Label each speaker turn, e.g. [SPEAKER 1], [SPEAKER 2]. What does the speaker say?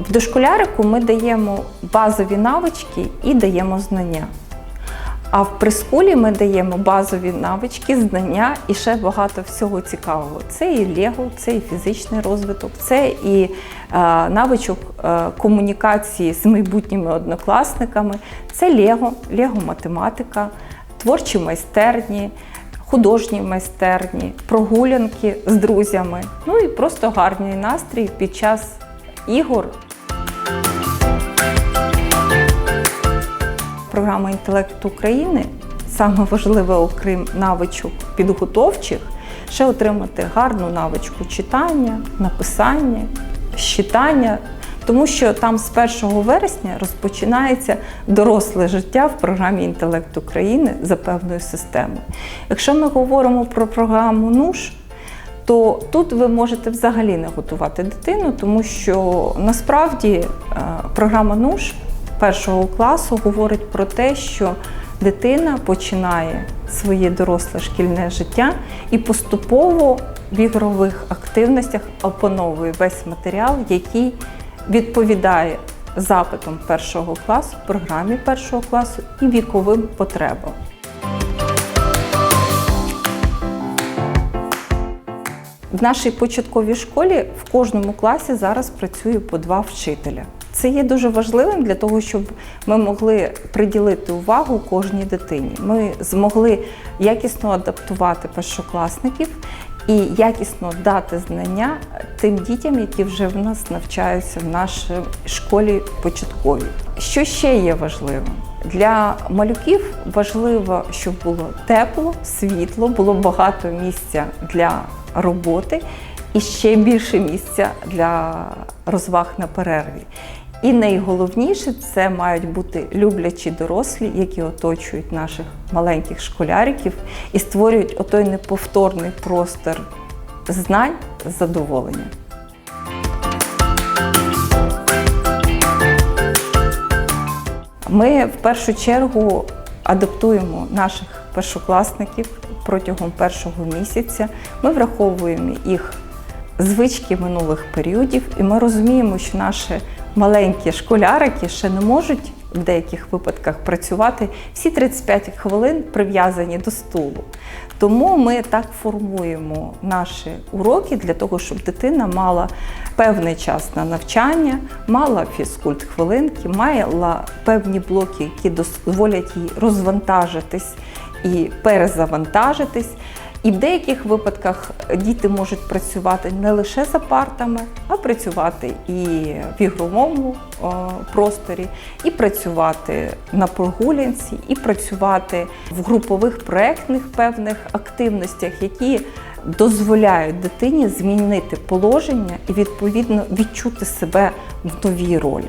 [SPEAKER 1] В дошколярику ми даємо базові навички і даємо знання. А в прискулі ми даємо базові навички, знання і ще багато всього цікавого. Це і Лего, це і фізичний розвиток, це і е, навичок е, комунікації з майбутніми однокласниками, це Лего, Лего математика, творчі майстерні, художні майстерні, прогулянки з друзями. Ну і просто гарний настрій під час ігор Програма інтелекту України саме важливе, окрім навичок підготовчих, ще отримати гарну навичку читання, написання, щитання, тому що там з 1 вересня розпочинається доросле життя в програмі інтелект України за певною системою. Якщо ми говоримо про програму НУШ, то тут ви можете взагалі не готувати дитину, тому що насправді е, програма НУШ першого класу говорить про те, що дитина починає своє доросле шкільне життя і поступово в ігрових активностях опановує весь матеріал, який відповідає запитам першого класу, програмі першого класу і віковим потребам. В нашій початковій школі в кожному класі зараз працює по два вчителя. Це є дуже важливим для того, щоб ми могли приділити увагу кожній дитині. Ми змогли якісно адаптувати першокласників і якісно дати знання тим дітям, які вже в нас навчаються в нашій школі початковій. Що ще є важливим? Для малюків важливо, щоб було тепло, світло, було багато місця для роботи і ще більше місця для розваг на перерві. І найголовніше це мають бути люблячі дорослі, які оточують наших маленьких школяриків і створюють отой неповторний простор знань задоволення. Ми в першу чергу адаптуємо наших першокласників протягом першого місяця. Ми враховуємо їх звички минулих періодів, і ми розуміємо, що наші маленькі школярики ще не можуть в деяких випадках працювати всі 35 хвилин прив'язані до стулу. Тому ми так формуємо наші уроки для того, щоб дитина мала певний час на навчання, мала фізкульт хвилинки, мала певні блоки, які дозволять їй розвантажитись і перезавантажитись. І в деяких випадках діти можуть працювати не лише за партами, а працювати і в ігровому просторі, і працювати на прогулянці, і працювати в групових проектних певних активностях, які дозволяють дитині змінити положення і відповідно відчути себе в новій ролі.